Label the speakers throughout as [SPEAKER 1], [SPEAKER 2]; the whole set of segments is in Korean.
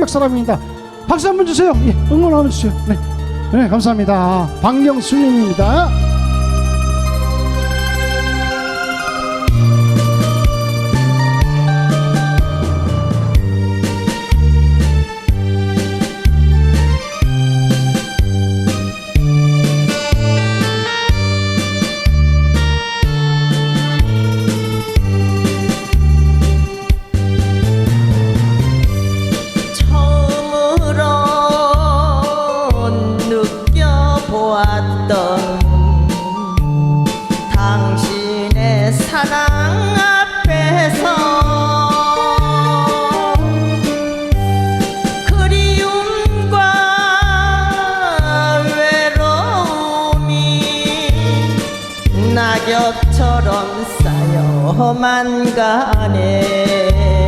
[SPEAKER 1] 역 사람입니다. 박수 한 번 주세요. 예, 응원 한번 주세요. 네, 네 감사합니다. 박영수님입니다.
[SPEAKER 2] 사랑 앞에서 그리움과 외로움이 낙엽처럼 쌓여만 가네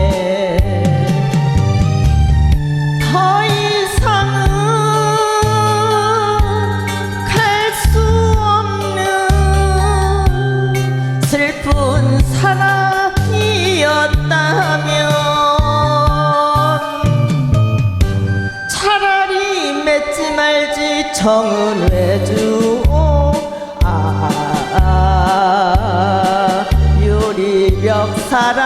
[SPEAKER 2] 맺지 말지 정은 왜 주오 아, 아 유리벽 사랑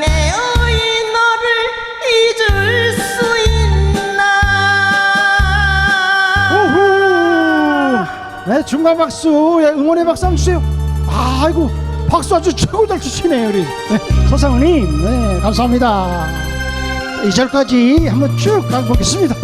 [SPEAKER 2] 내 어이 너를 잊을 수 있나
[SPEAKER 1] 우후! 네, 중간 박수, 예, 응원의 박수 한번 주세요. 아이고, 박수 아주 최고 잘 치시네요, 우리. 네, 서상우님, 네, 감사합니다. 2절까지 한번 쭉 가보겠습니다.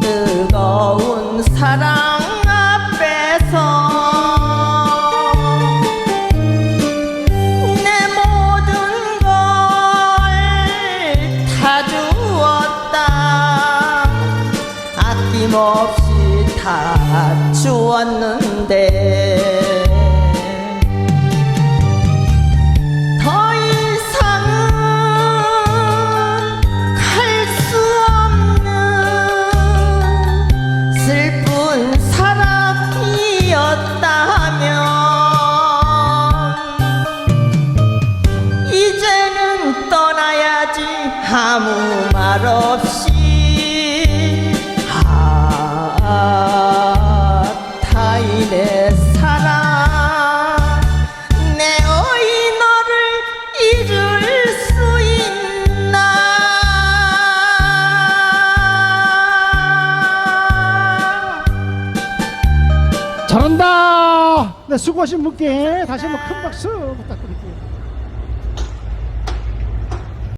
[SPEAKER 2] 뜨거운 사랑 앞에서 내 모든 걸 다 주었다. 아낌없이 다 주었는데
[SPEAKER 1] 잘한다! 네, 수고하신 분께 다시 한번 큰 박수 부탁드립니다.